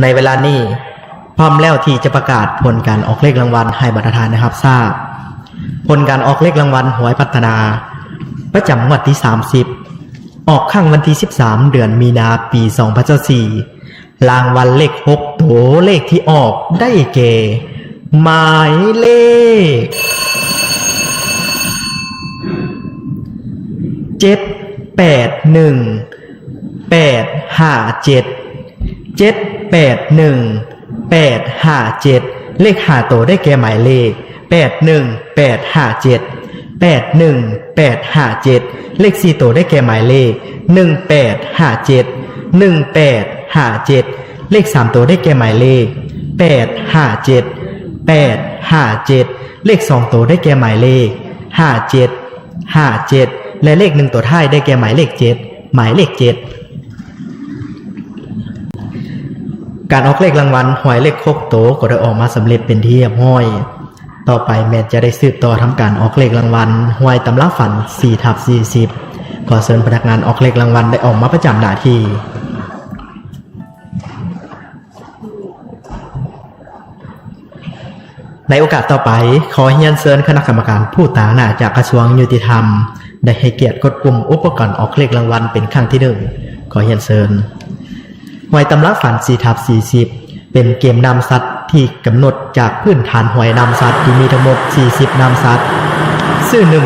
ในเวลานี้พร้อมแล้วที่จะประกาศผลการออกเลขรางวัลให้บรรทานนะครับทราบ ผลการออกเลขรางวัลหวยพัฒนา ประจำงวดที่ 30 ออกข้างวันที่ 13 เดือนมีนาปี2024รางวัลเลข6ตัวเลขที่ออกได้เกหมายเลขเจ็ดแปดหนึ่งแปดห้า เจ็ดแปดหนึ่งแปดห้าเจ็ดเลขหาตัวได้แก่หมายเลขแปดหนึ่งแปดห้าเจ็ดแปดหนึ่งแปดห้าเจ็ดเลขสี่ตัวได้แก่หมายเลขหนึ่งแปดห้าเจ็ดหนึ่งแปดห้าเจ็ดเลขสามตัวได้แก่หมายเลขแปดห้าเจ็ดแปดห้าเจ็ดเลขสองตัวได้แก่หมายเลขห้าเจ็ดห้าเจ็ดและเลขหนึ่งตัวท้ายได้แก่หมายเลขเจ็ดหมายเลขเจ็ด การออกเลขรางวัลหวยเลขครบโตก็ได้ออกมาสำเร็จเป็นที่เรียบร้อย ต่อไปแม่จะได้สืบต่อทำการออกเลขรางวัลหวยตำราฝัน4ทับ40 ขอเชิญพนักงานออกเลขรางวัลได้ออกมาประจำหน้าที่ในโอกาสต่อไปขอเฮียนเซิญคณะกรรมการผู้ต่างหน้าจากกระทรวงยุติธรรม ได้ให้เกียรติกดปุ่มอุปกรณ์ออกเลขรางวัลเป็นครั้งที่หนึ่งขอเฮียนเซิญ หวยตำราฝันสี่ทับสี่สิบเป็นเกมนำสัตว์ที่กำหนดจากพื้นฐานหวยนำสัตว์ที่มีทั้งหมด 40นำสัตว์ซึ่งหนึ่ง